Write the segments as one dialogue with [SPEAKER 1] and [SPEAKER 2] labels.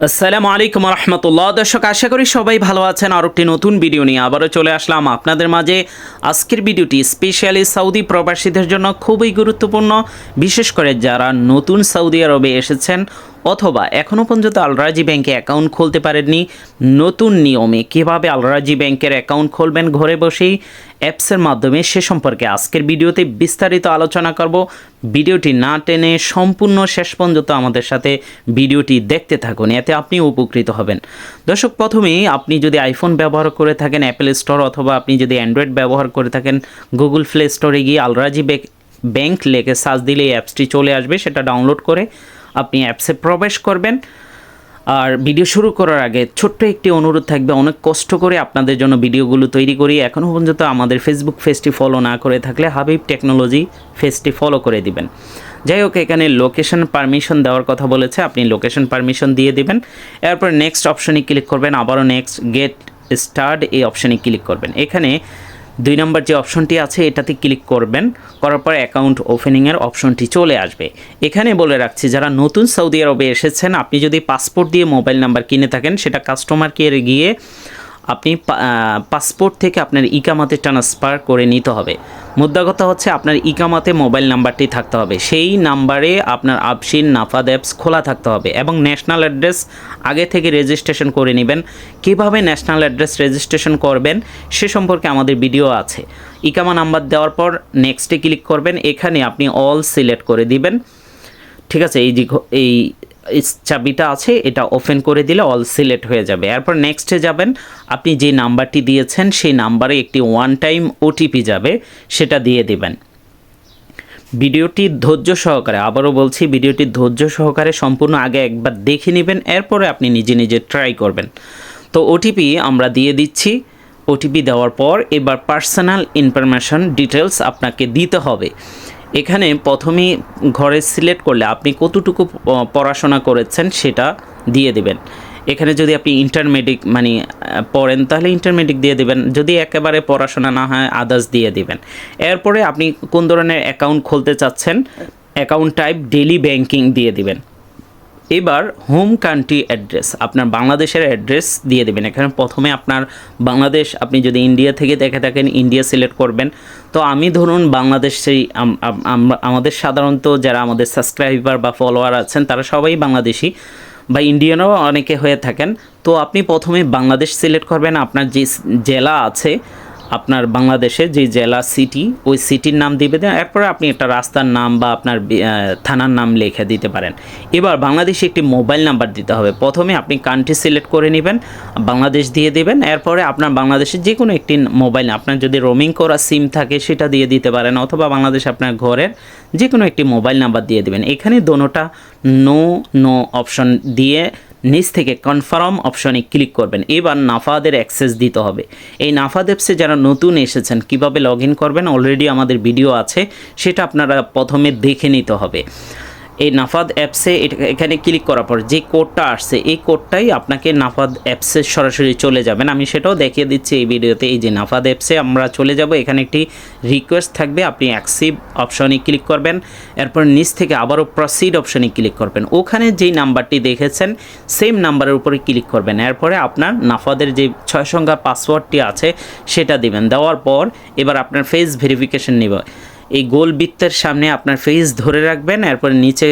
[SPEAKER 1] আসসালামু আলাইকুম রহমতুল্লাহ দর্শক, আশা করি সবাই ভালো আছেন। আর একটি নতুন ভিডিও নিয়ে আবারও চলে আসলাম আপনাদের মাঝে। আজকের ভিডিওটি স্পেশালি সৌদি প্রবাসীদের জন্য খুবই গুরুত্বপূর্ণ। বিশেষ করে যারা নতুন সৌদি আরবে এসেছেন অথবা এখনও পর্যন্ত আলরাজি ব্যাংকে অ্যাকাউন্ট খুলতে পারেননি। নতুন নিয়মে কীভাবে আলরাজি ব্যাংকের অ্যাকাউন্ট খুলবেন ঘরে বসেই? অ্যাপসের মাধ্যমে সে সম্পর্কে আজকের ভিডিওতে বিস্তারিত আলোচনা করব। ভিডিওটি না টেনে সম্পূর্ণ শেষ পর্যন্ত আমাদের সাথে ভিডিওটি দেখতে থাকুন, এতে আপনি উপকৃত হবেন। দর্শক প্রথমেই আপনি যদি আইফোন ব্যবহার করে থাকেন, অ্যাপেল স্টোর, অথবা আপনি যদি অ্যান্ড্রয়েড ব্যবহার করে থাকেন, গুগল প্লে স্টোরে গিয়ে আলরাজি ব্যাংক লেখে সার্চ দিলে এই অ্যাপসটি চলে আসবে, সেটা ডাউনলোড করে আপনি অ্যাপসে প্রবেশ করবেন। আর ভিডিও শুরু করার আগে ছোট্ট একটি অনুরোধ থাকবে, অনেক কষ্ট করে আপনাদের জন্য ভিডিওগুলো তৈরি করি। এখনও পর্যন্ত আমাদের ফেসবুক পেজটি ফলো না করে থাকলে হাবিব টেকনোলজি পেজটি ফলো করে দিবেন। যাই হোক, এখানে লোকেশন পারমিশন দেওয়ার কথা বলেছে, আপনি লোকেশন পারমিশন দিয়ে দিবেন। এরপর নেক্সট অপশনে ক্লিক করবেন, আবারও নেক্সট গেট স্টার্ট এই অপশনে ক্লিক করবেন। এখানে দুই নম্বর যে অপশনটি আছে, এটাতে ক্লিক করবেন। করার পর অ্যাকাউন্ট ওপেনিংয়ের অপশনটি চলে আসবে। এখানে বলে রাখছি, যারা নতুন সৌদি আরবে এসেছেন, আপনি যদি পাসপোর্ট দিয়ে মোবাইল নাম্বার কিনে থাকেন, সেটা কাস্টমার কেয়ারে গিয়ে আপনি পাসপোর্ট থেকে আপনার ইকামাতে ট্রান্সফার করে নিতে হবে। মুদ্রা কথা হচ্ছে আপনার ইকামাতে মোবাইল নাম্বারটি থাকতে হবে। সেই নাম্বারে আপনার আবসিন নাফাদ অ্যাপস খোলা থাকতে হবে এবং ন্যাশনাল অ্যাড্রেস আগে থেকে রেজিস্ট্রেশন করে নেবেন। কীভাবে ন্যাশনাল অ্যাড্রেস রেজিস্ট্রেশন করবেন সে সম্পর্কে আমাদের ভিডিও আছে। ইকামা নাম্বার দেওয়ার পর নেক্সটে ক্লিক করবেন। এখানে আপনি অল সিলেক্ট করে দিবেন। ঠিক আছে, এই যে এই চাবিটা আছে, এটা ওপেন করে দিলে অল সিলেক্ট হয়ে যাবে। এরপর নেক্সটে যাবেন, আপনি যে নাম্বারটি দিয়েছেন, সেই নাম্বারে একটি ওয়ান টাইম ওটিপি যাবে, সেটা দিয়ে দিবেন। ভিডিওটি ধৈর্য সহকারে, আবারও বলছি, ভিডিওটি ধৈর্য সহকারে সম্পূর্ণ আগে একবার দেখে নেবেন, এরপরে আপনি নিজে নিজে ট্রাই করবেন। তো ওটিপি আমরা দিয়ে দিচ্ছি। ওটিপি দেওয়ার পর এবার পার্সোনাল ইনফরমেশন ডিটেলস আপনাকে দিতে হবে। এখানে প্রথমেই ঘরে সিলেক্ট করলে আপনি কতটুকু পড়াশোনা করেছেন সেটা দিয়ে দেবেন। এখানে যদি আপনি ইন্টারমিডিয়েট মানে পড়েন তাহলে ইন্টারমিডিয়েট দিয়ে দেবেন। যদি একেবারে পড়াশোনা না হয় আদার্স দিয়ে দেবেন। এরপরে আপনি কোন ধরনের অ্যাকাউন্ট খুলতে চাচ্ছেন অ্যাকাউন্ট টাইপ ডেলি ব্যাংকিং দিয়ে দিবেন। এবার হোম কান্ট্রি অ্যাড্রেস আপনার বাংলাদেশের অ্যাড্রেস দিয়ে দেবেন। এখানে প্রথমে আপনার বাংলাদেশ, আপনি যদি ইন্ডিয়া থেকে দেখে থাকেন ইন্ডিয়া সিলেক্ট করবেন। তো আমি ধরুন বাংলাদেশেই আমাদের সাধারণত যারা আমাদের সাবস্ক্রাইবার বা ফলোয়ার আছেন, তারা সবাই বাংলাদেশি বা ইন্ডিয়ানও অনেকে হয়ে থাকেন। তো আপনি প্রথমে বাংলাদেশ সিলেক্ট করবেন, আপনার যে জেলা আছে আপনার বাংলাদেশে যে জেলা সিটি ওই সিটির নাম দিবে দেন, এরপরে আপনি একটা রাস্তার নাম বা আপনার থানার নাম লিখে দিতে পারেন। এবার বাংলাদেশে একটি মোবাইল নাম্বার দিতে হবে। প্রথমে আপনি কান্ট্রি সিলেক্ট করে নেবেন, বাংলাদেশ দিয়ে দেবেন, এরপরে আপনার বাংলাদেশের যে কোনো একটি মোবাইল আপনার যদি রোমিং করা সিম থাকে, সেটা দিয়ে দিতে পারেন, অথবা বাংলাদেশ আপনার ঘরের যে কোনো একটি মোবাইল নাম্বার দিয়ে দেবেন। এখানে দোনোটা নো নো অপশন দিয়ে নিচ থেকে কনফার্ম অপশনে ক্লিক করবেন। এবার নাফাদের অ্যাক্সেস দিতে হবে। এই নাফাদ অ্যাপসে যারা নতুন এসেছেন, কীভাবে লগ করবেন? অলরেডি আমাদের ভিডিও আছে। সেটা আপনারা প্রথমে দেখে নিতে হবে। এই নাফাদ অ্যাপসে এখানে ক্লিক করার পর যে কোডটা আসছে, এই কোডটাই আপনাকে নাফাদ অ্যাপসে সরাসরি চলে যাবেন। আমি সেটাও দেখিয়ে দিচ্ছি এই ভিডিওতে। এই যে নাফাদ অ্যাপসে আমরা চলে যাব। এখানে একটি রিকোয়েস্ট থাকবে। আপনি অ্যাক্সিভ অপশনে ক্লিক করবেন। এরপর নিচ থেকে আবারও প্রসিড অপশনে ক্লিক করবেন। ওখানে যেই নাম্বারটি দেখেছেন সেম নাম্বারের উপরে ক্লিক করবেন। এরপরে আপনার নাফাদের যে ছয় সংখ্যা পাসওয়ার্ডটি আছে, সেটা দিবেন। দেওয়ার পর এবার আপনার ফেস ভেরিফিকেশন নেবে। এই গোল বৃত্তের সামনে আপনার ফেস ধরে রাখবেন, এরপর নিচে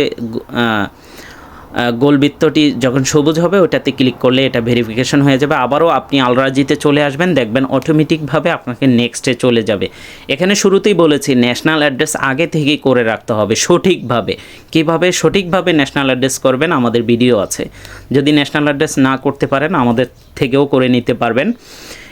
[SPEAKER 1] গোল বৃত্তটি যখন সবুজ হবে, ওটাতে ক্লিক করলে এটা ভেরিফিকেশন হয়ে যাবে। আবারও আপনি আলরাজিতে চলে আসবেন, দেখবেন অটোমেটিকভাবে আপনাকে নেক্সটে চলে যাবে। এখানে শুরুতেই বলেছি ন্যাশনাল অ্যাড্রেস আগে থেকেই করে রাখতে হবে, সঠিকভাবে। কীভাবে সঠিকভাবে ন্যাশনাল অ্যাড্রেস করবেন, আমাদের ভিডিও আছে। যদি ন্যাশনাল অ্যাড্রেস না করতে পারেন, আমাদের থেকেও করে নিতে পারবেন।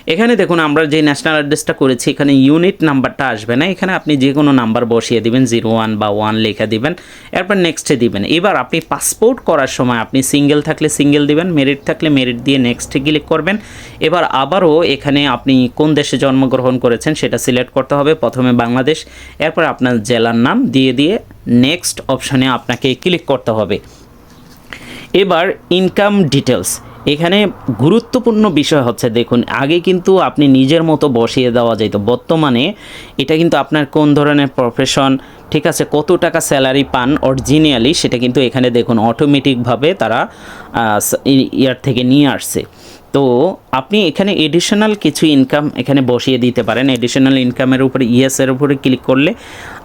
[SPEAKER 1] এখানে দেখুন, আমরা যে ন্যাশনাল অ্যাড্রেসটা করেছি, এখানে ইউনিট নাম্বারটা আসবে না। এখানে আপনি যে কোনো নাম্বার বসিয়ে দিবেন জিরো ওয়ান বা ওয়ান লেখা দিবেন, এরপর নেক্সটে দিবেন। এবার আপনি পাসপোর্ট করার সময় আপনি সিঙ্গেল থাকলে সিঙ্গেল দিবেন মেরিট থাকলে মেরিট দিয়ে নেক্সটে ক্লিক করবেন। এবার আবারও এখানে আপনি কোন দেশে জন্মগ্রহণ করেছেন সেটা সিলেক্ট করতে হবে, প্রথমে বাংলাদেশ, এরপর আপনার জেলার নাম দিয়ে দিয়ে নেক্সট অপশানে আপনাকে ক্লিক করতে হবে। এবার ইনকাম ডিটেলস এখানে গুরুত্বপূর্ণ বিষয় হচ্ছে, দেখুন, আগে কিন্তু আপনি নিজের মতো বসিয়ে দেওয়া যেত বর্তমানে এটা কিন্তু আপনার কোন ধরনের প্রফেশন ঠিক আছে, কত টাকা স্যালারি পান অরিজিনালি সেটা কিন্তু এখানে দেখুন অটোমেটিকভাবে তারা ইয়ার থেকে নিয়ে আসছে। তো আপনি এখানে এডিশনাল কিছু ইনকাম এখানে বসিয়ে দিতে পারেন। এডিশনাল ইনকামের উপরে ইয়েসের উপরে ক্লিক করলে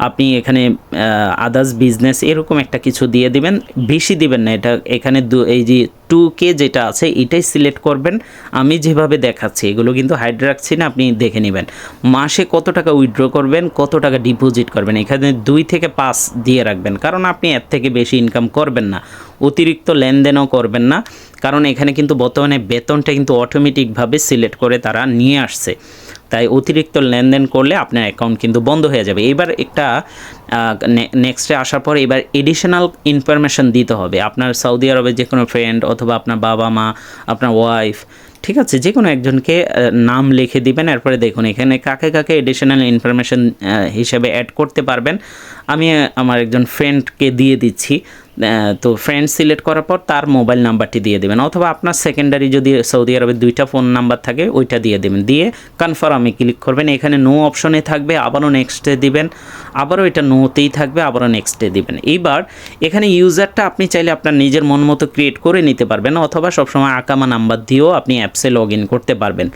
[SPEAKER 1] আপনি এখানে আদার্স বিজনেস এরকম একটা কিছু দিয়ে দিবেন। বেশি দিবেন না, এটা এখানে এই যে টু কে যেটা আছে, এটাই সিলেক্ট করবেন। আমি যেভাবে দেখাচ্ছি, এগুলো কিন্তু হাইড রাখছি না, আপনি দেখে নেবেন। মাসে কত টাকা উইথড্র করবেন, কত টাকা ডিপোজিট করবেন, এখানে দুই থেকে পাঁচ দিয়ে রাখবেন। কারণ আপনি এর থেকে বেশি ইনকাম করবেন না। অতিরিক্ত লেনদেনও করবেন না। কারণ এখানে কিন্তু বর্তমানে বেতনটা কিন্তু অটোমেটিকভাবে সিলেক্ট করে তারা নিয়ে আসছে। তাই অতিরিক্ত লেনদেন করলে আপনার অ্যাকাউন্ট কিন্তু বন্ধ হয়ে যাবে। এবার একটা নেক্সটে আসার পর এবার এডিশনাল ইনফরমেশন দিতে হবে। আপনার সৌদি আরবের যে কোনো ফ্রেন্ড অথবা আপনার বাবা মা, আপনার ওয়াইফ ঠিক আছে? যে কোনো একজনকে নাম লিখে দিবেন। এরপরে দেখুন, এখানে কাকে কাকে এডিশনাল ইনফরমেশন হিসেবে অ্যাড করতে পারবেন। আমি, আমার একজন ফ্রেন্ডকে দিয়ে দিচ্ছি। তো ফ্রেন্ড সিলেক্ট করার পর তার মোবাইল নাম্বারটি দিয়ে দেবেন। অথবা আপনার সেকেন্ডারি যদি সৌদি আরবের দুইটা ফোন নাম্বার থাকে, ওইটা দিয়ে দেবেন। দিয়ে কনফার্মে ক্লিক করবেন। এখানে নো অপশনে থাকবে, আবারও নেক্সটে দিবেন। আবারও এটা নোতেই থাকবে, আবারও নেক্সটে দিবেন। এইবার এখানে ইউজারটা আপনি চাইলে আপনার নিজের মন মতো ক্রিয়েট করে নিতে পারবেন, অথবা সবসময় আকামা নাম্বার দিয়েও আপনি অ্যাপসে লগ করতে পারবেন।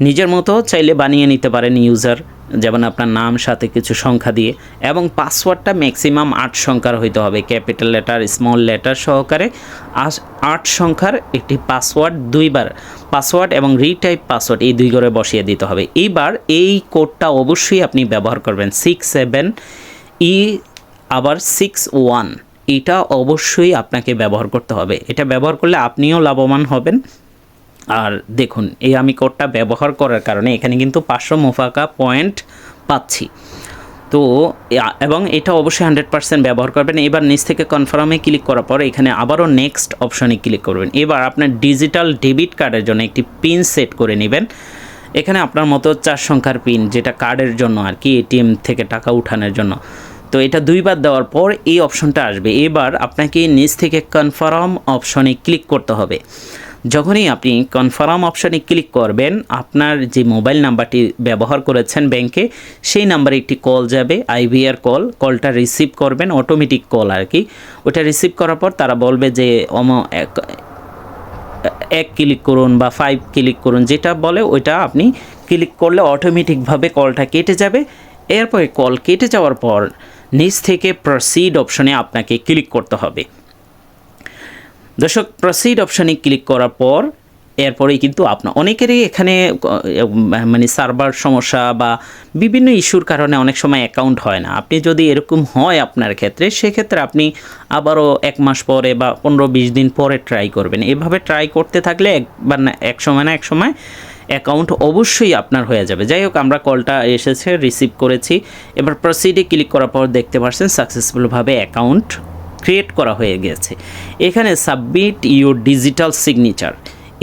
[SPEAKER 1] নিজের মতো চাইলে বানিয়ে নিতে পারেন ইউজার যেমন আপনার নাম, সাথে কিছু সংখ্যা দিয়ে, এবং পাসওয়ার্ডটা ম্যাক্সিমাম আট সংখ্যার হইতে হবে। ক্যাপিটাল লেটার স্মল লেটার সহকারে আট সংখ্যার একটি পাসওয়ার্ড দুইবার, পাসওয়ার্ড এবং রিটাইপ পাসওয়ার্ড এই দুই করে বসিয়ে দিতে হবে। এইবার এই কোডটা অবশ্যই আপনি ব্যবহার করবেন। সিক্স সেভেন ই আবার সিক্স ওয়ান এটা অবশ্যই আপনাকে ব্যবহার করতে হবে। এটা ব্যবহার করলে আপনিও লাভবান হবেন। আর দেখুন, এই আমি কোডটা ব্যবহার করার কারণে এখানে কিন্তু পাঁচশো মোফাকা পয়েন্ট পাচ্ছি। তো এবং এটা অবশ্যই হান্ড্রেড পার্সেন্ট ব্যবহার করবেন। এবার নিচ থেকে কনফার্মে ক্লিক করার পর এখানে আবারও নেক্সট অপশনে ক্লিক করবেন। এবার আপনার ডিজিটাল ডেবিট কার্ডের জন্য একটি পিন সেট করে নেবেন। এখানে আপনার মতো চার সংখ্যার পিন যেটা কার্ডের জন্য আর কি এটিএম থেকে টাকা উঠানোর জন্য। তো এটা দুইবার দেওয়ার পর এই অপশনটা আসবে। এবার আপনাকে নিচ থেকে কনফার্ম অপশনে ক্লিক করতে হবে। যখনই আপনি কনফার্ম অপশানে ক্লিক করবেন, আপনার যে মোবাইল নাম্বারটি ব্যবহার করেছেন ব্যাংকে সেই নাম্বারে একটি কল যাবে আইভিআর কল কলটা রিসিভ করবেন অটোমেটিক কল আর কি ওটা রিসিভ করার পর তারা বলবে যে, অম, এক- এক ক্লিক করুন বা ফাইভ ক্লিক করুন, যেটা বলে ওইটা আপনি ক্লিক করলে অটোমেটিকভাবে কলটা কেটে যাবে। এরপরে কল কেটে যাওয়ার পর নিচ থেকে প্রসিড অপশনে আপনাকে ক্লিক করতে হবে। দর্শক প্রসিড অপশানে ক্লিক করার পর, এরপরেই কিন্তু আপনার অনেকেরই এখানে মানে সার্ভার সমস্যা বা বিভিন্ন ইস্যুর কারণে অনেক সময় অ্যাকাউন্ট হয় না। আপনি যদি এরকম হয় আপনার ক্ষেত্রে, সেক্ষেত্রে আপনি আবারও এক মাস পরে বা পনেরো বিশ দিন পরে ট্রাই করবেন। এভাবে ট্রাই করতে থাকলে একবার না, এক সময় না, এক সময় অ্যাকাউন্ট অবশ্যই আপনার হয়ে যাবে। যাই হোক, আমরা কলটা এসেছে রিসিভ করেছি। এবার প্রসিডে ক্লিক করার পর দেখতে পাচ্ছেন সাকসেসফুলভাবে অ্যাকাউন্ট ক্রিয়েট করা হয়ে গেছে। এখানে সাবমিট ইউর ডিজিটাল সিগনেচার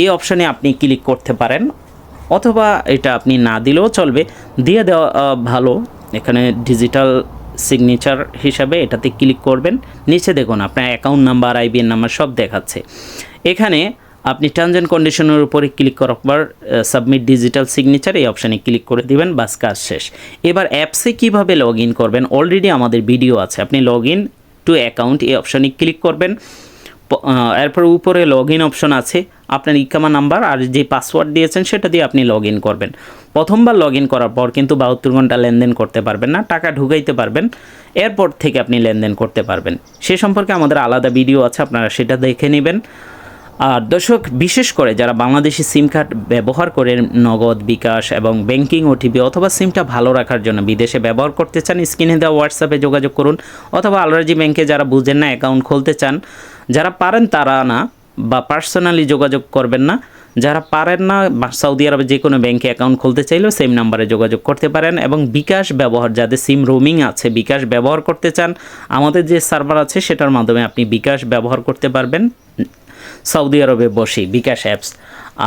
[SPEAKER 1] এই অপশানে আপনি ক্লিক করতে পারেন, অথবা এটা আপনি না দিলেও চলবে। দিয়ে দেওয়া ভালো। এখানে ডিজিটাল সিগনেচার হিসাবে এটাতে ক্লিক করবেন। নিচে দেখুন, আপনার অ্যাকাউন্ট নাম্বার আইবিএন নাম্বার সব দেখাচ্ছে। এখানে আপনি টার্মস অ্যান্ড কন্ডিশনের উপরে ক্লিক করার পর সাবমিট ডিজিটাল সিগনেচার এই অপশানে ক্লিক করে দিবেন, বাস কাজ শেষ। এবার অ্যাপসে কীভাবে লগ ইন করবেন? অলরেডি আমাদের ভিডিও আছে। আপনি লগ ইন টু অ্যাকাউন্ট এই অপশানে ক্লিক করবেন। এরপর উপরে লগ ইন অপশন আছে। আপনার ইকামা নাম্বার আর যে পাসওয়ার্ড দিয়েছেন সেটা দিয়ে আপনি লগ ইন করবেন। প্রথমবার লগ ইন করার পর কিন্তু বাহাত্তর ঘণ্টা লেনদেন করতে পারবেন না, টাকা ঢুকাইতে পারবেন। এরপর থেকে আপনি লেনদেন করতে পারবেন। সে সম্পর্কে আমাদের আলাদা ভিডিও আছে, আপনারা সেটা দেখে নেবেন। আর দর্শক, বিশেষ করে যারা বাংলাদেশি সিম কার্ড ব্যবহার করে নগদ বিকাশ এবং ব্যাংকিং ওটিপি অথবা সিমটা ভালো রাখার জন্য বিদেশে ব্যবহার করতে চান, স্ক্রিনে দেওয়া হোয়াটসঅ্যাপে যোগাযোগ করুন অথবা আলরাজি ব্যাংকে যারা বুঝেন না অ্যাকাউন্ট খুলতে চান, যারা পারেন তারা না বা পার্সোনালি যোগাযোগ করবেন না, যারা পারেন না সৌদি আরবে যে কোনো ব্যাংকে অ্যাকাউন্ট খুলতে চাইলেও সেম নাম্বারে যোগাযোগ করতে পারেন এবং বিকাশ ব্যবহার, যাদের সিম রোমিং আছে, বিকাশ ব্যবহার করতে চান, আমাদের যে সার্ভার আছে সেটার মাধ্যমে আপনি বিকাশ ব্যবহার করতে পারবেন। সৌদি আরবে বসে বিকাশ অ্যাপস।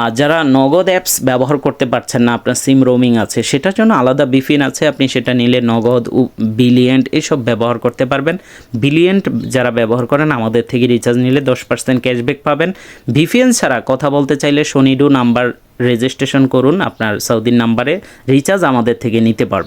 [SPEAKER 1] আর যারা নগদ অ্যাপস ব্যবহার করতে পারছেন না, আপনার সিম রোমিং আছে, সেটার জন্য আলাদা বিফিন আছে, আপনি সেটা নিলে নগদ বিলিয়েন্ট এসব ব্যবহার করতে পারবেন। বিলিয়েন্ট যারা ব্যবহার করেন, আমাদের থেকে রিচার্জ নিলে দশ পার্সেন্ট ক্যাশব্যাক পাবেন। ভিপিএন ছাড়া কথা বলতে চাইলে শনিডু নাম্বার রেজিস্ট্রেশন করুন, আপনার সৌদির নাম্বারে রিচার্জ আমাদের থেকে নিতে পারবেন।